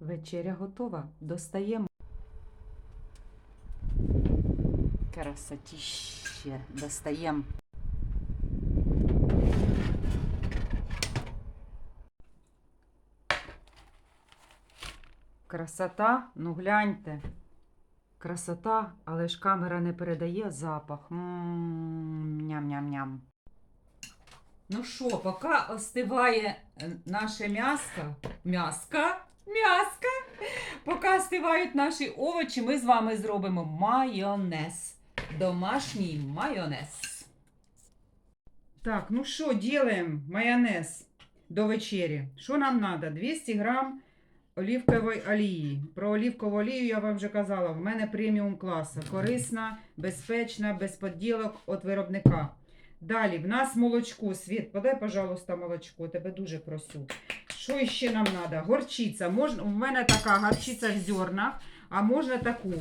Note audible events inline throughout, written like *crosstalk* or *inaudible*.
Вечеря готова. Достаємо. Красотіще. Достаємо. Красота, ну гляньте. Красота, але ж камера не передає запах. Ням-ням-ням. Ну що, поки остиває е, наше м'яско, м'яска, м'яска, поки остивають наші овочі, ми з вами зробимо майонез. Домашній майонез. Так, ну що, робимо майонез до вечері. Що нам треба? 200 грам олівкової олії. Про олівкову олію я вам вже казала, в мене преміум класу. Корисна, безпечна, без поділок від виробника. Далі, в нас молочко. Світ, подай, пожалуйста, молочко. Тебе дуже просю. Що ще нам треба? Горчиця. Можна, в мене така горчиця в зернах, а можна таку.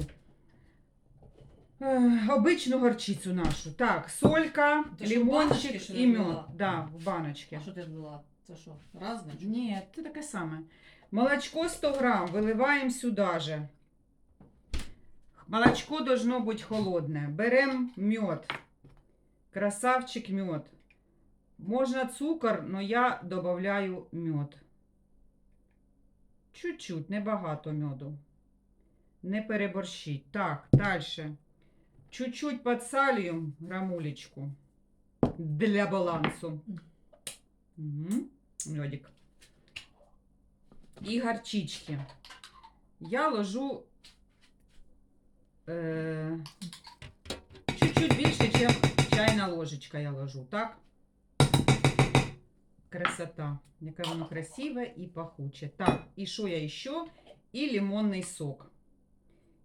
Обичну горчицю нашу. Так, солька, Ти що, в лимончик що і ли, мед. була? Да, в баночці. А що ти була? Це що? Разне? чи? Ні, це таке саме. Молочко 100 грам виливаємо сюди же. Молочко должно бути холодне. Беремо мед. Красавчик мед. Можна цукор, але я додаю мед. Чуть-чуть, небагато меду. Не переборщіть. Так, далі. Чуть-чуть підсалюємо грамулечку для балансу. Угу. Медик. І горчички. Я ложу е, чуть-чуть ніж чайна ложечка я ложу, так? Красота. Яке воно красиве і пахуче. Так, і що я ще? І лимонний сок.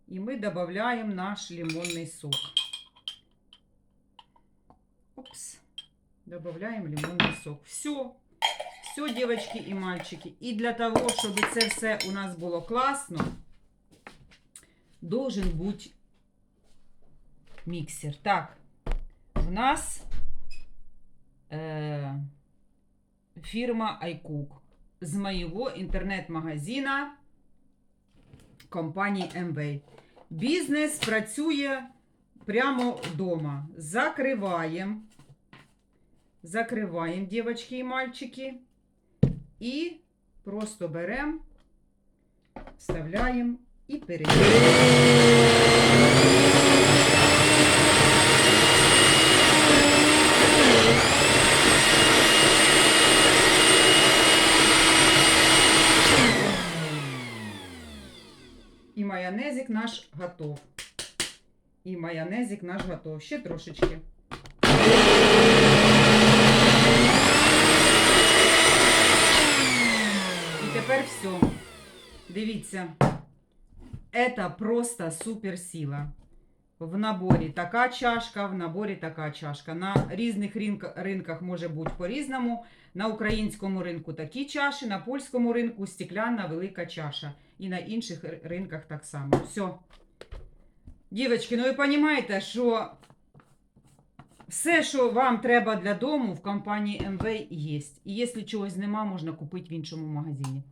І ми додаємо наш лимонний сок. Опс. Добавляем лимонный сок. Все. Все, девочки и мальчики. И для того, чтобы це все у нас було класно, должен бути міксер. Так, нас е, фірма iCook з моєго інтернет-магазина компанії MV. Бізнес працює прямо вдома. Закриваємо. Закриваємо, дівчатки і мальчики. І просто беремо, вставляємо і перевіряємо. І майонезик наш готов. І майонезик наш готов. Ще трошечки. І тепер все. Дивіться. Это просто суперсила. В наборі така чашка, в наборі така чашка. На різних ринках, може бути по-різному. На українському ринку такі чаші, на польському ринку стекляна велика чаша. І на інших ринках так само. Все. Дівчатки, ну ви розумієте, що все, що вам треба для дому, в компанії МВ є. І якщо чогось нема, можна купити в іншому магазині.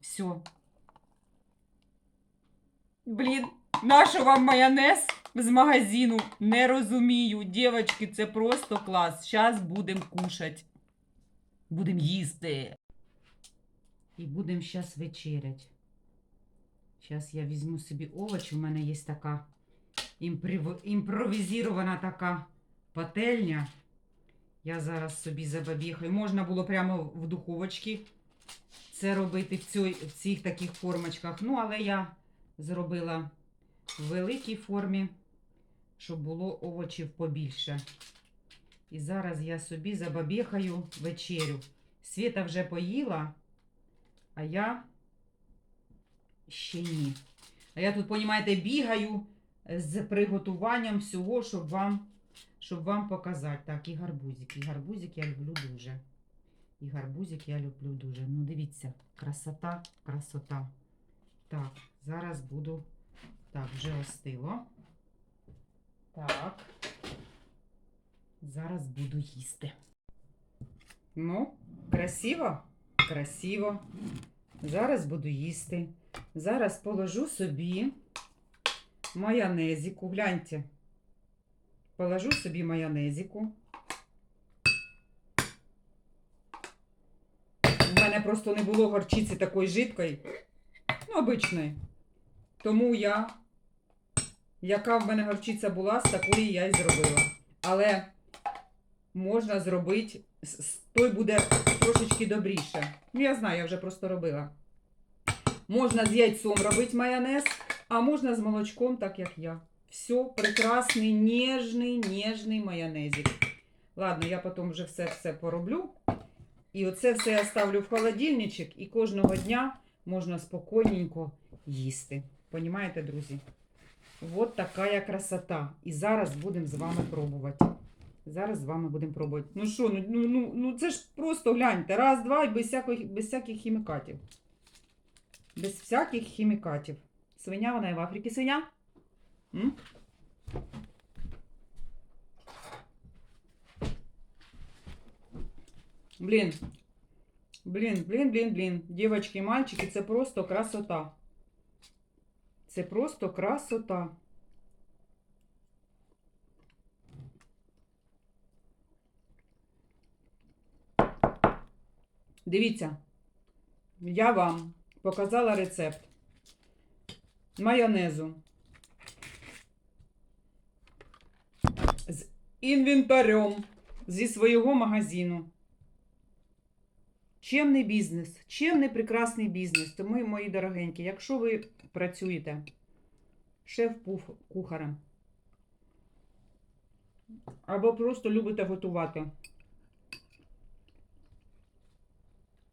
Все. Блін, нащо вам майонез з магазину? Не розумію. Дівчатки, це просто клас. Зараз будемо кушати. Будемо їсти. І будемо зараз вечерять. Зараз я візьму собі овочі. У мене є така імприв... імпровізована така пательня. Я зараз собі забабіхаю. Можна було прямо в духовочці це робити в, цій, в цих таких формочках. Ну, але я зробила в великій формі, щоб було овочів побільше. І зараз я собі забабіхаю вечерю. Світа вже поїла, а я ще ні. А я тут, понімаєте, бігаю з приготуванням всього, щоб вам, щоб вам показати. Так, і гарбузик. І гарбузик я люблю дуже. І гарбузик я люблю дуже. Ну, дивіться, красота, красота. Так, зараз буду. Так, вже остило. Так. Зараз буду їсти. Ну, красиво? Красиво. Зараз буду їсти. Зараз положу собі майонезику. Гляньте. Положу собі майонезику. У мене просто не було горчиці такої жидкої, ну, обичної. Тому я, яка в мене горчиця була, з такої я і зробила. Але можна зробити, той буде трошечки добріше. Ну, я знаю, я вже просто робила. Можна з яйцом робити майонез, а можна з молочком, так як я. Все, прекрасний, ніжний, ніжний майонезик. Ладно, я потім вже все все пороблю. І оце все я ставлю в холодильничок, і кожного дня можна спокійненько їсти. Понімаєте, друзі? От така красота. І зараз будемо з вами пробувати. Зараз з вами будемо пробувати. Ну що, ну, ну, ну, ну це ж просто гляньте. Раз, два і без всяких, без всяких хімікатів. Без всяких хімікатів. Свиня вона і в Африці свиня. М? Блін. Блін, блін, блін, блін. Дівчатки і мальчики, це просто красота. Це просто красота. Дивіться, я вам показала рецепт майонезу з інвентарем зі свого магазину. Чемний бізнес, чемний прекрасний бізнес. Тому, мої дорогенькі, якщо ви працюєте шеф-кухарем або просто любите готувати,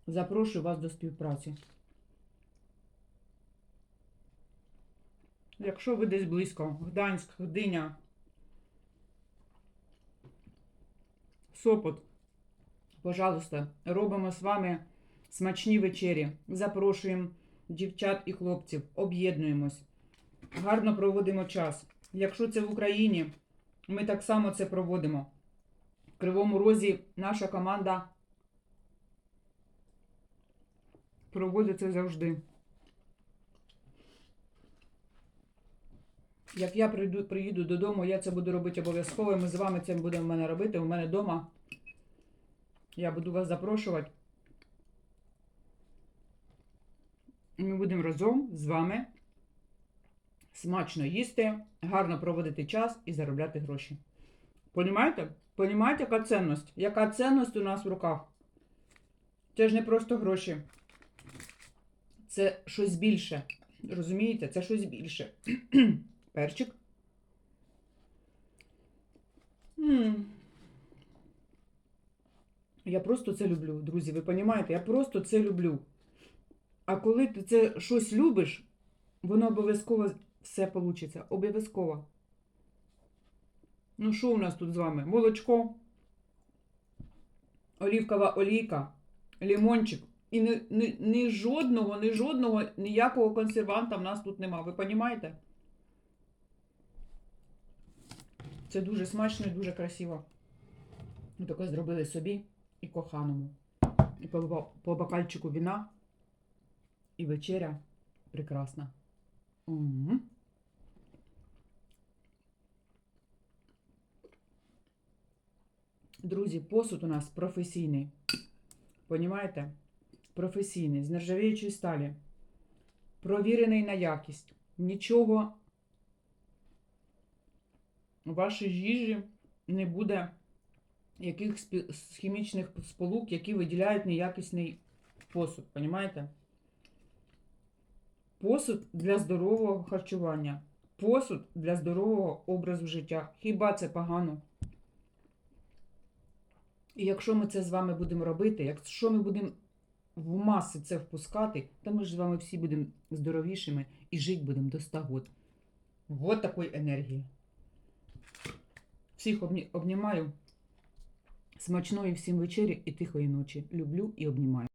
запрошую вас до співпраці. Якщо ви десь близько, Гданськ, Гдиня, Сопот, пожалуйста, робимо з вами смачні вечері. Запрошуємо дівчат і хлопців, об'єднуємось, гарно проводимо час. Якщо це в Україні, ми так само це проводимо. В Кривому Розі наша команда проводить це завжди. Як я прийду, приїду додому, я це буду робити обов'язково. Ми з вами це будемо в мене робити. У мене вдома. Я буду вас запрошувати. І ми будемо разом з вами смачно їсти, гарно проводити час і заробляти гроші. Понімаєте? Понімаєте, яка цінність? Яка цінність у нас в руках? Це ж не просто гроші. Це щось більше. Розумієте? Це щось більше. *clears throat* Перчик. м Я просто це люблю, друзі. Ви розумієте? Я просто це люблю. А коли ти це щось любиш, воно обов'язково все вийде. Обов'язково. Ну, що у нас тут з вами? Молочко, олівкова олійка, лимончик. І ні, ні, ні жодного, ні жодного, ніякого консерванта в нас тут нема. Ви розумієте? Це дуже смачно і дуже красиво. Ми таке зробили собі і коханому. І по, по бокальчику віна. І вечеря прекрасна. Мгм. Друзі, посуд у нас професійний. Понімаєте? Професійний, з нержавіючої сталі. Провірений на якість. Нічого у вашій їжі не буде якихось хімічних сполук, які виділяють неякісний посуд. Понімаєте? Посуд для здорового харчування. Посуд для здорового образу життя. Хіба це погано? І якщо ми це з вами будемо робити, якщо ми будемо в маси це впускати, то ми ж з вами всі будемо здоровішими і жити будемо до 100 років. Вот такої енергії. Всіх обнімаю. Смачної всім вечері і тихої ночі. Люблю і обнімаю.